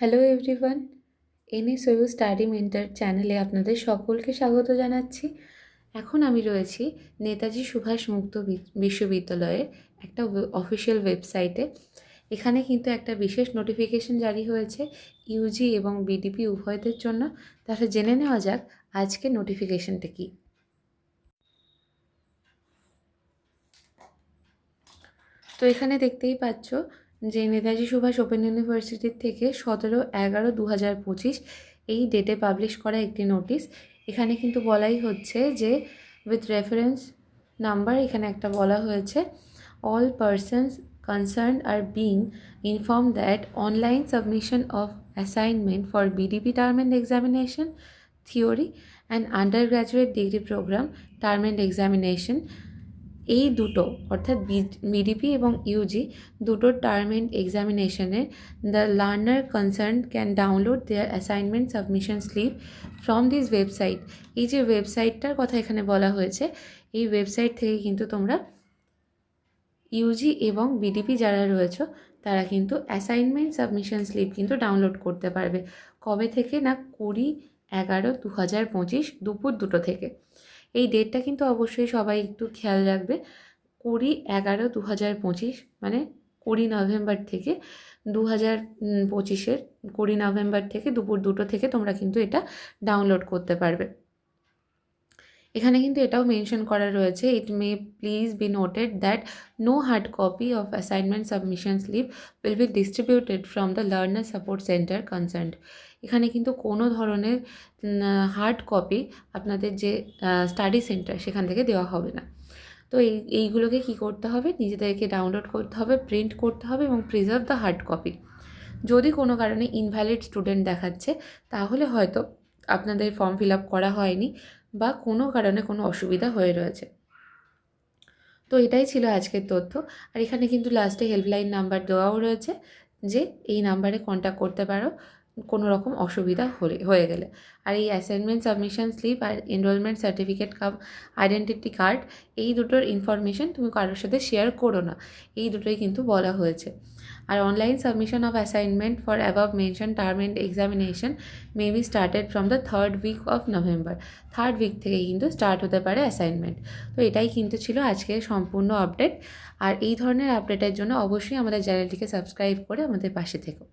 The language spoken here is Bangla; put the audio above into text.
Hello everyone NSOU study mentor চ্যানেলে আপনাদের সকলকে স্বাগত জানাচ্ছি। এখন আমি রয়েছি নেতাজি সুভাষ মুক্ত বিশ্ববিদ্যালয়ের একটা অফিসিয়াল ওয়েবসাইটে এখানে কিন্তু একটা বিশেষ নোটিফিকেশন জারি হয়েছে ইউজি এবং বিডিপি উভয়দের জন্য। তাহলে জেনে নেওয়া যাক আজকে নোটিফিকেশনটা কী। তো এখানে দেখতেই পাচ্ছ যে নেতাজি সুভাষ ওপেন ইউনিভার্সিটির থেকে সতেরো এগারো দু হাজার পঁচিশ এই ডেটে পাবলিশ করা একটি নোটিশ এখানে কিন্তু বলাই হচ্ছে যে উইথ রেফারেন্স নাম্বার এখানে একটা বলা হয়েছে all persons concern are being inform that online submission of assignment for BDP term end examination theory and under graduate degree programme term end examination এই দুটো, অর্থাৎ বিডিপি এবং ইউজি দুটো term end এক্সামিনেশনের the learner concern can download their assignment submission slip from this website এই যে ওয়েবসাইটটার কথা এখানে বলা হয়েছে, এই ওয়েবসাইট থেকে কিন্তু তোমরা ইউজি এবং বিডিপি যারা রয়েছে, তারা কিন্তু অ্যাসাইনমেন্ট সাবমিশন স্লিপ কিন্তু ডাউনলোড করতে পারবে। কবে থেকে? না কুড়ি, এগারো দু হাজার পঁচিশ, দুপুর দুটো থেকে। এই ডেটটা কিন্তু অবশ্যই সবাই একটু খেয়াল রাখবে। কুড়ি এগারো দু হাজার পঁচিশ মানে কুড়ি নভেম্বর থেকে দু হাজার পঁচিশের কুড়ি নভেম্বর থেকে দুপুর দুটো থেকে তোমরা কিন্তু এটা ডাউনলোড করতে পারবে। এখানে কিন্তু এটাও মেনশন করা রয়েছে it may please be noted that no hard copy of assignment submission slip will be distributed from the learner support centre concern এখানে কিন্তু কোনো ধরনের হার্ড কপি আপনাদের যে স্টাডি সেন্টার সেখান থেকে দেওয়া হবে না। তো এই, এইগুলোকে কী করতে হবে? নিজেদেরকে ডাউনলোড করতে হবে প্রিন্ট করতে হবে এবং প্রিজার্ভ দ্য হার্ড কপি যদি কোনো কারণে ইনভ্যালিড স্টুডেন্ট দেখাচ্ছে, তাহলে হয়তো আপনাদের ফর্ম ফিল আপ করা হয়নি বা কোনো কারণে কোনো অসুবিধা হয়ে রয়েছে। তো এটাই ছিল আজকের তথ্য। আর এখানে কিন্তু লাস্টে হেল্পলাইন নাম্বার দেওয়াও রয়েছে যে এই নাম্বারে কন্ট্যাক্ট করতে পারো। কোনো রকম অসুবিধা হলে, হয়ে গেলে। আর এই অ্যাসাইনমেন্ট সাবমিশন স্লিপ আর enrolment certificate cum identity card এই দুটোর ইনফরমেশন তুমি কারোর সাথে শেয়ার করো না। এই দুটোই কিন্তু বলা হয়েছে। আর online submission of assignment for above mention term end examination may be started from the third week of November third week থেকে কিন্তু স্টার্ট হতে পারে অ্যাসাইনমেন্ট তো এটাই কিন্তু ছিল আজকের সম্পূর্ণ আপডেট আর এই ধরনের আপডেটের জন্য অবশ্যই আমাদের চ্যানেলটিকে সাবস্ক্রাইব করে আমাদের পাশে থেকো।